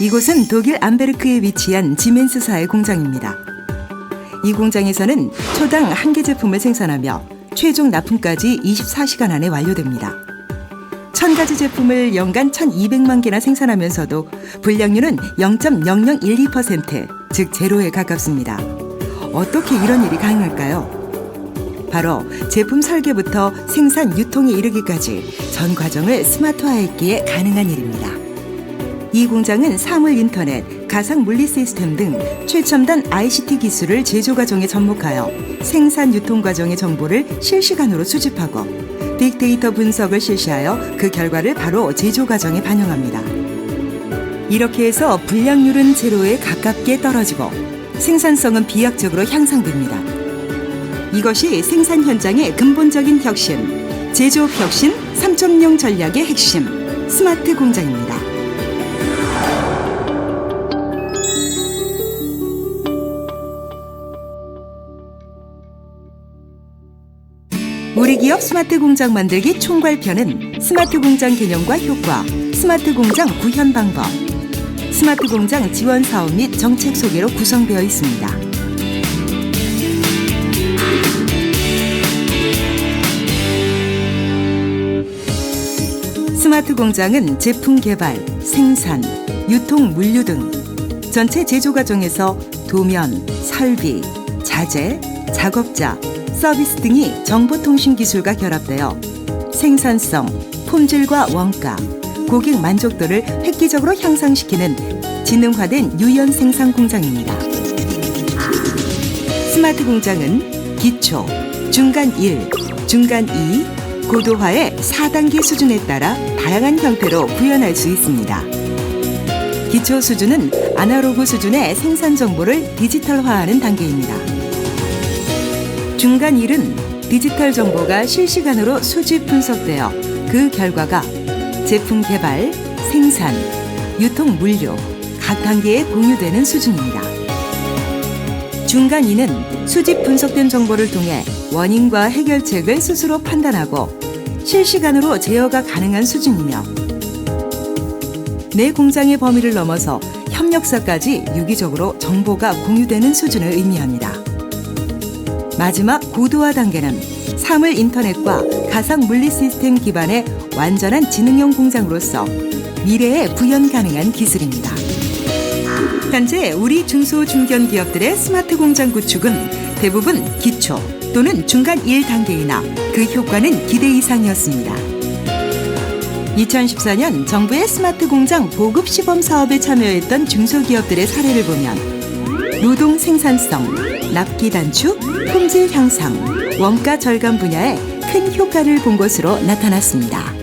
이곳은 독일 암베르크에 위치한 지멘스사의 공장입니다. 이 공장에서는 초당 한 개 제품을 생산하며 최종 납품까지 24시간 안에 완료됩니다. 천 가지 제품을 연간 1,200만 개나 생산하면서도 불량률은 0.0012%, 즉 제로에 가깝습니다. 어떻게 이런 일이 가능할까요? 바로 제품 설계부터 생산 유통에 이르기까지 전 과정을 스마트화했기에 가능한 일입니다. 이 공장은 사물 인터넷, 가상 물리 시스템 등 최첨단 ICT 기술을 제조 과정에 접목하여 생산 유통 과정의 정보를 실시간으로 수집하고 빅데이터 분석을 실시하여 그 결과를 바로 제조 과정에 반영합니다. 이렇게 해서 불량률은 제로에 가깝게 떨어지고 생산성은 비약적으로 향상됩니다. 이것이 생산 현장의 근본적인 혁신, 제조업 혁신 3.0 전략의 핵심, 스마트 공장입니다. 우리 기업 스마트 공장 만들기 총괄편은 스마트 공장 개념과 효과, 스마트 공장 구현 방법, 스마트 공장 지원 사업 및 정책 소개로 구성되어 있습니다. 스마트 공장은 제품 개발, 생산, 유통 물류 등 전체 제조 과정에서 도면, 설비, 자재, 작업자, 서비스 등이 정보통신 기술과 결합되어 생산성, 품질과 원가, 고객 만족도를 획기적으로 향상시키는 지능화된 유연 생산 공장입니다. 스마트 공장은 기초, 중간 1, 중간 2, 고도화의 4단계 수준에 따라 다양한 형태로 구현할 수 있습니다. 기초 수준은 아날로그 수준의 생산 정보를 디지털화하는 단계입니다. 중간 1은 디지털 정보가 실시간으로 수집 분석되어 그 결과가 제품 개발, 생산, 유통 물류 각 단계에 공유되는 수준입니다. 중간 2는 수집 분석된 정보를 통해 원인과 해결책을 스스로 판단하고 실시간으로 제어가 가능한 수준이며 내 공장의 범위를 넘어서 협력사까지 유기적으로 정보가 공유되는 수준을 의미합니다. 마지막 고도화 단계는 사물 인터넷과 가상 물리 시스템 기반의 완전한 지능형 공장으로서 미래에 구현 가능한 기술입니다. 현재 우리 중소 중견 기업들의 스마트 공장 구축은 대부분 기초 또는 중간 1단계이나 그 효과는 기대 이상이었습니다. 2014년 정부의 스마트 공장 보급 시범 사업에 참여했던 중소기업들의 사례를 보면 노동 생산성, 납기 단축, 품질 향상, 원가 절감 분야에 큰 효과를 본 것으로 나타났습니다.